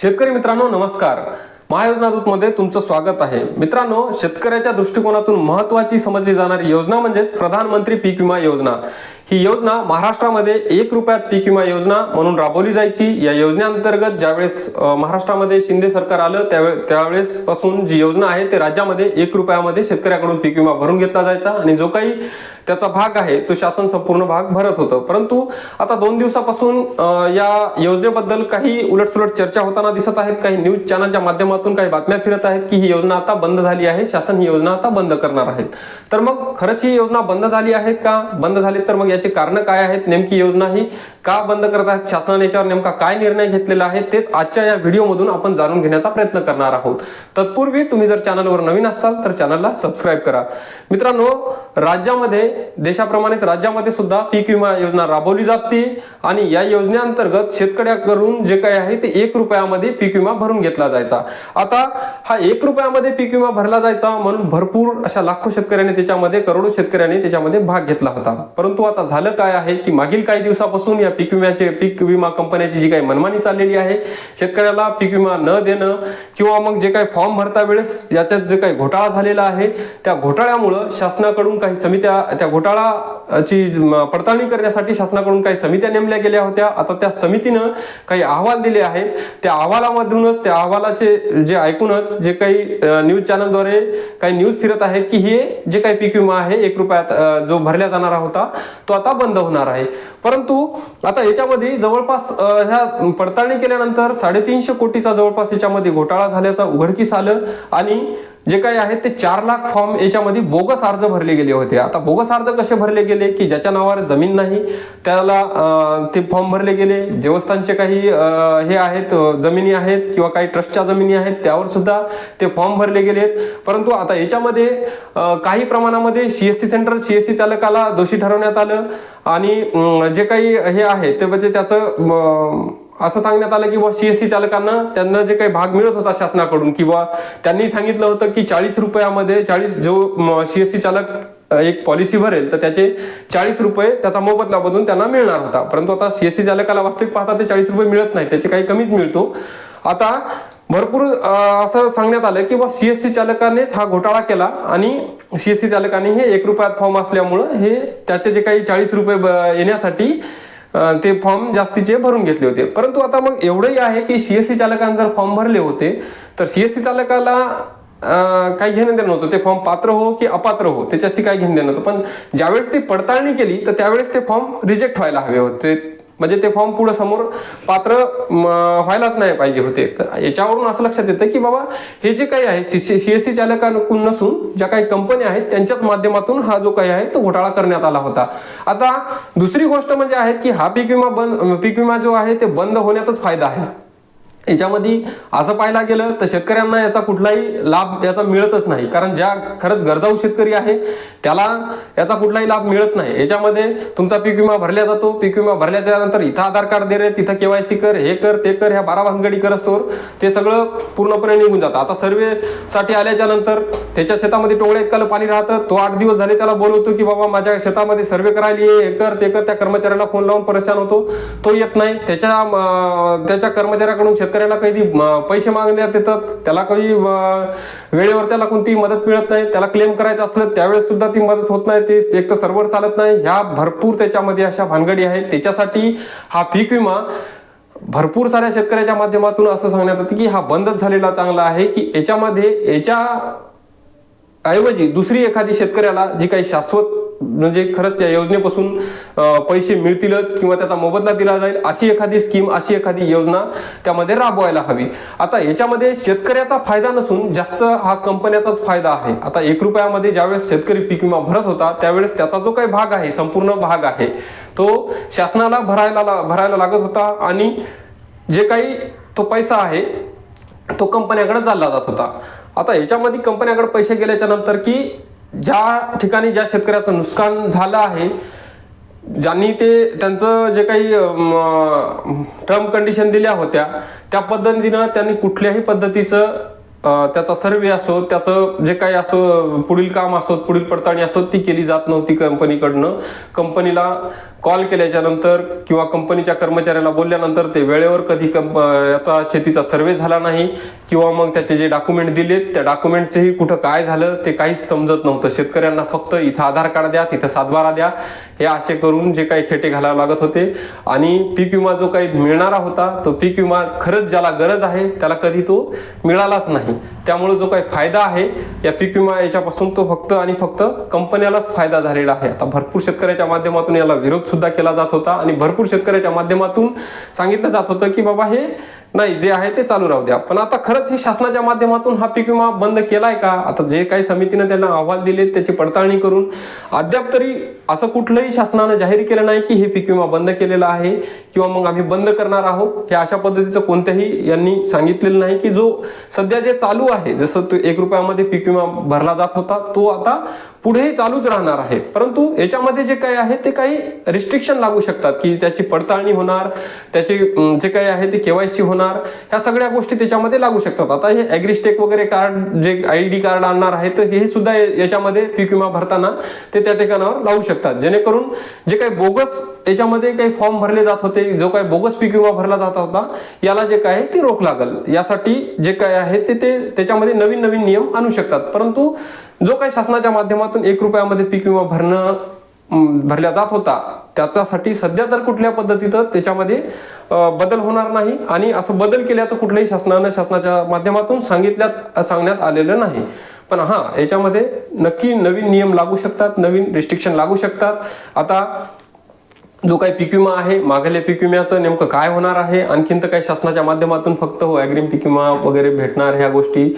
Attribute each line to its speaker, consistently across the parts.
Speaker 1: शेतकरी मित्रांनो नमस्कार. महायोजना दूतमध्ये तुमचं स्वागत आहे. मित्रांनो शेतकऱ्याच्या दृष्टिकोनातून महत्वाची समजली जाणारी योजना म्हणजे प्रधानमंत्री पीक विमा योजना. ही योजना महाराष्ट्रामध्ये एक रुपयात पीक विमा योजना म्हणून राबवली जायची. या योजनेअंतर्गत ज्यावेळेस महाराष्ट्रामध्ये शिंदे सरकार आलं त्यावेळे त्यावेळेस पासून जी योजना आहे ते राज्यामध्ये एक रुपयामध्ये शेतकऱ्याकडून पीक विमा भरून घेतला जायचा. आणि जो काही त्याचा भाग आहे तो शासन संपूर्ण भाग भरत होतं. परंतु आता दोन दिवसापासून या योजनेबद्दल काही उलटसुलट चर्चा होताना दिसत आहेत काही न्यूज चॅनलच्या माध्यमातून काही बातम्या फिरत आहेत की ही योजना आता बंद झाली आहे शासन ही योजना आता बंद करणार आहेत. तर मग खरंच ही योजना बंद झाली आहेत का? बंद झाली तर मग याचे कारण काय आहेत? नेमकी योजना ही का बंद करत आहेत? शासनाने याच्यावर नेमका काय निर्णय घेतलेला आहे? तेच आजच्या या व्हिडिओमधून आपण जाणून घेण्याचा प्रयत्न करणार आहोत. तत्पूर्वी तुम्ही जर चॅनलवर नवीन असाल तर चॅनलला सबस्क्राईब करा. मित्रांनो राज्यामध्ये देशाप्रमाणेच राज्यामध्ये सुद्धा पीक विमा योजना राबवली जाते आणि या योजनेअंतर्गत शेतकऱ्याकडून जे काही आहे ते एक रुपयामध्ये पीक विमा भरून घेतला जायचा. आता हा एक रुपयामध्ये पीक विमा भरला जायचा म्हणून भरपूर अशा लाखो शेतकऱ्यांनी त्याच्यामध्ये करोडो शेतकऱ्यांनी त्याच्यामध्ये भाग घेतला होता. परंतु आता झालं काय आहे की मागील काही दिवसापासून या पीक विम्याचे पीक विमा कंपन्याची जी काही मनमानी चाललेली आहे शेतकऱ्याला पीक विमा न देणं किंवा मग जे काही फॉर्म भरता वेळेस याच्यात जे काही घोटाळा झालेला आहे त्या घोटाळ्यामुळं शासनाकडून काही समित्या त्या घोटाळाची पडताळणी करण्यासाठी शासनाकडून काही समित्या नेमल्या गेल्या होत्या. आता त्या समितीनं काही अहवाल दिले आहेत. त्या अहवालामधूनच त्या अहवालाचे जे ऐकूनच जे काही न्यूज चॅनलद्वारे काही न्यूज फिरत आहेत की हे जे काही पीक विमा आहे एक रुपयात जो भरला जाणारा होता तो आता बंद होणार आहे. परंतु आता याच्यामध्ये जवळपास ह्या पडताळणी केल्यानंतर साडेतीनशे कोटीचा जवळपास याच्यामध्ये घोटाळा झाल्याचा उघडकीस आलं आणि जे काही आहेत ते चार लाख फॉर्म याच्यामध्ये बोगस अर्ज भरले गेले होते. आता बोगस अर्ज कसे भरले गेले की ज्याच्या नावावर जमीन नाही त्याला ते फॉर्म भरले गेले. देवस्थानचे काही हे आहेत जमिनी आहेत किंवा काही ट्रस्टच्या जमिनी आहेत त्यावर सुद्धा ते फॉर्म भरले गेलेत परंतु आता याच्यामध्ये काही प्रमाणामध्ये C S C centre C S C चालकाला दोषी ठरवण्यात आलं. आणि जे काही हे आहे ते म्हणजे त्याचं असं सांगण्यात आलं की बुवा सीएससी चालकांना त्यांना जे काही भाग मिळत होता शासनाकडून किंवा त्यांनी सांगितलं होतं की चाळीस रुपयामध्ये चाळीस जो सीएससी चालक एक पॉलिसी भरेल तर त्याचे चाळीस रुपये त्याचा मोबदला बदलून त्यांना मिळणार होता. परंतु आता सीएससी चालकाला वास्तविक पाहता ते चाळीस रुपये मिळत नाही त्याचे काही कमीच मिळतो. आता भरपूर असं सांगण्यात आलं की बा सीएससी चालकानेच हा घोटाळा केला आणि सीएससी चालकाने हे एक रुपयात फॉर्म असल्यामुळं हे त्याचे जे काही चाळीस रुपये ब- येण्यासाठी ते फॉर्म जास्तीचे भरून घेतले होते. परंतु आता मग एवढंही आहे की सीएससी चालकाने जर फॉर्म भरले होते तर सीएससी चालकाला काही घेणं देणं नव्हतं. ते फॉर्म पात्र हो की अपात्र हो त्याच्याशी काही घेणं देणं नव्हतं. पण ज्यावेळेस ती पडताळणी केली तर त्यावेळेस ते फॉर्म रिजेक्ट व्हायला हवे होते. म्हणजे ते फॉर्म पुढे समोर पात्र म, व्हायलाच नाही पाहिजे होते. तर याच्यावरून असं लक्षात येतं की बाबा हे जे काही आहेत सी एस सी चालकांकडून नसून ज्या काही कंपन्या आहेत त्यांच्याच माध्यमातून हा जो काही आहे तो घोटाळा करण्यात आला होता. आता दुसरी गोष्ट म्हणजे आहे की हा पीक विमा बंद पीक विमा जो आहे ते बंद होण्यातच फायदा आहे. याच्यामध्ये असं पाहायला गेलं तर शेतकऱ्यांना याचा कुठलाही लाभ याचा मिळतच नाही. कारण ज्या खरंच गरजाऊ शेतकरी आहे त्याला याचा कुठलाही लाभ मिळत नाही. याच्यामध्ये तुमचा पीक विमा भरला जातो. पीक विमा भरल्या त्यानंतर इथं आधार कार्ड दे रे तिथं केवायसी कर हे कर ते कर ह्या बारा भानगडी करस्तोवर ते सगळं पूर्णपणे निघून जातं. आता सर्वेसाठी आल्याच्यानंतर आल्याच्यानंतर त्याच्या शेतामध्ये टोळ्या इतकालं पाणी राहतं. तो आठ दिवस झाले त्याला बोलवतो की बाबा माझ्या शेतामध्ये सर्वे करायला ये हे कर ते कर. त्या कर्मचाऱ्याला फोन लावून परेशान होतो. तो येत नाही. त्याच्या त्याच्या कर्मचाऱ्याकडून शेत शेतकऱ्याला काही पैसे मागण्यात येतात त्याला काही वेळेवर त्याला कोणती मदत मिळत नाही. त्याला क्लेम करायचं असलं त्यावेळेस सुद्धा ती मदत होत नाही. ते एक तर सर्व्हर चालत नाही. ह्या भरपूर त्याच्यामध्ये अशा भानगडी आहेत. त्याच्यासाठी हा पीक विमा भरपूर साऱ्या शेतकऱ्याच्या माध्यमातून असं सांगण्यात येतं की हा बंदच झालेला चांगला आहे की याच्यामध्ये याच्या ऐवजी दुसरी एखादी शेतकऱ्याला जी काही शाश्वत म्हणजे खरंच या योजनेपासून पैसे मिळतीलच किंवा त्याचा मोबदला दिला जाईल अशी एखादी स्कीम अशी एखादी योजना त्यामध्ये राबवायला हवी. आता याच्यामध्ये शेतकऱ्याचा फायदा नसून जास्त हा कंपन्याचाच फायदा आहे. आता एक रुपयामध्ये ज्यावेळेस शेतकरी पीक विमा भरत होता त्यावेळेस त्याचा जो काही भाग आहे संपूर्ण भाग आहे तो शासनाला भरायला ला- भरायला लागत होता आणि जे काही तो पैसा आहे तो कंपन्याकडे चालला जात होता. आता याच्यामध्ये कंपन्याकडे पैसे गेल्याच्यानंतर की ज्या ठिकाणी ज्या शेतकऱ्याचं नुकसान झालं आहे ज्यांनी ते त्यांचं जे काही टर्म कंडिशन दिल्या होत्या त्या पद्धतीनं त्यांनी कुठल्याही पद्धतीचं त्याचा सर्वे असो त्याचं जे काही असो पुढील काम असो पुढील पडताळणी असो ती केली जात नव्हती कंपनीकडनं. कंपनीला कॉल केल्याच्यानंतर किंवा कंपनीच्या कर्मचाऱ्याला बोलल्यानंतर ते वेळेवर कधी कंप याचा शेतीचा सर्वे झाला नाही किंवा मग त्याचे जे डॉक्युमेंट दिलेत त्या डॉक्युमेंटचेही कुठं काय झालं ते काहीच समजत नव्हतं. शेतकऱ्यांना फक्त इथं आधार कार्ड द्या तिथं सातबारा द्या. हे असे करून जे काही खेटे घालावे लागत होते. आणि पीक विमा जो काही मिळणारा होता तो पीक विमा खरंच ज्याला गरज आहे त्याला कधी तो मिळालाच नाही. त्यामुळे जो काही फायदा आहे या पीक विमा याच्यापासून तो फक्त आणि फक्त कंपन्यालाच फायदा झालेला आहे. आता भरपूर शेतकऱ्याच्या माध्यमातून याला विरोध सुद्धा केला जात होता. आणि भरपूर शेतकऱ्याच्या माध्यमातून सांगितलं जात होतं की बाबा हे नाही जे आहे ते चालू राहू द्या. पण आता खरंच हे शासनाच्या माध्यमातून हा पीक विमा बंद केलाय का? आता जे काही समितीनं त्यांना अहवाल दिले त्याची पडताळणी करून अद्याप तरी असं कुठलंही शासनानं जाहीर केलं नाही की हे पीक विमा बंद केलेला आहे किंवा मग आम्ही बंद करणार आहोत हे अशा पद्धतीचं कोणत्याही यांनी सांगितलेलं नाही की जो सध्या जे चालू आहे जसं तो एक रुपयामध्ये पीक विमा भरला जात होता तो आता पुढेही चालूच राहणार आहे. परंतु याच्यामध्ये जे काही आहे ते काही रिस्ट्रिक्शन लागू शकतात की त्याची पडताळणी होणार त्याचे जे काही आहे ते केवायसी होणार ह्या सगळ्या गोष्टी त्याच्यामध्ये लागू शकतात. आता हे ॲग्रिस्टेक वगैरे कार्ड जे आय डी कार्ड आणणार आहे तर हे सुद्धा याच्यामध्ये पीक विमा भरताना ते त्या ठिकाणावर लावू शकतात. जेणेकरून जे काही बोगस याच्यामध्ये काही फॉर्म भरले जात होते जो काही बोगस पीक विमा भरला जात होता याला जे काय आहे ते रोख लागल. यासाठी जे काय आहे ते ते त्याच्यामध्ये नवीन नवीन नियम आणू शकतात. परंतु जो काही शासनाच्या माध्यमातून एक रुपयामध्ये पीक विमा भरणं भरल्या भरला जात होता त्याच्यासाठी सध्या तर कुठल्या पद्धतीचं त्याच्यामध्ये बदल होणार नाही आणि असं बदल केल्याचं कुठल्याही शासनानं शासनाच्या माध्यमातून सांगितल्यात सांगण्यात आलेलं नाही. पण हां याच्यामध्ये नक्की नवीन नियम लागू शकतात नवीन रिस्ट्रिक्शन लागू शकतात. आता जो काही पीक विमा आहे मागल्या पीक विम्याचं नेमकं काय होणार आहे आणखीन तर काही शासनाच्या माध्यमातून फक्त हो अग्रिम पीक विमा वगैरे भेटणार ह्या गोष्टी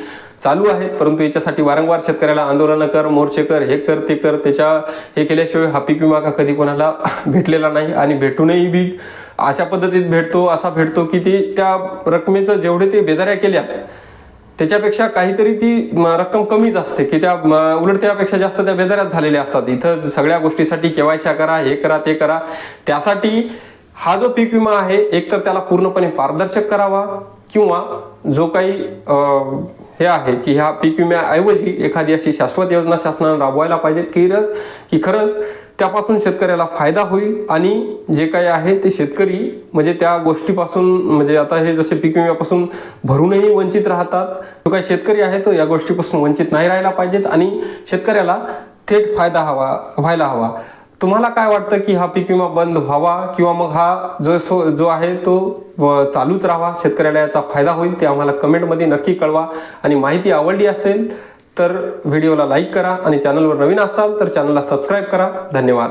Speaker 1: चालू आहेत. परंतु याच्यासाठी वारंवार शेतकऱ्याला आंदोलनं कर मोर्चे कर हे कर ते कर. त्याच्या हे केल्याशिवाय हा पीक विमा का कधी कोणाला भेटलेला नाही आणि भेटूनही बी अशा पद्धतीत भेटतो असा भेटतो की ते त्या रकमेचं जेवढे ते बेजाऱ्या केल्या त्याच्यापेक्षा काहीतरी ती म, रक्कम कमीच असते की त्या उलट त्यापेक्षा जास्त त्या बेजाऱ्यात झालेल्या असतात. इथं सगळ्या गोष्टीसाठी केवायशा करा हे करा ते करा. त्यासाठी हा जो पीक विमा आहे एकतर त्याला पूर्णपणे पारदर्शक करावा किंवा जो काही हे आहे की ह्या पीक विम्याऐवजी एखादी अशी शाश्वत योजना शासनानं राबवायला पाहिजे की रस की खरंच त्यापासून शेतकऱ्याला फायदा होईल आणि जे काही आहे ते शेतकरी म्हणजे त्या गोष्टीपासून म्हणजे आता हे जसे पीक विम्यापासून भरूनही वंचित राहतात. जो काही शेतकरी आहे तो या गोष्टीपासून वंचित नाही राहायला पाहिजेत आणि शेतकऱ्याला थेट फायदा हवा व्हायला हवा. तुम्हाला काय वाटतं की हा पीक विमा बंद व्हावा किंवा मग हा जो सो जो आहे तो चालूच राहावा? शेतकऱ्याला याचा फायदा होईल ते आम्हाला कमेंटमध्ये नक्की कळवा. आणि माहिती आवडली असेल तर व्हिडिओला लाईक करा आणि चॅनलवर नवीन असाल तर चॅनलला सबस्क्राईब करा. धन्यवाद.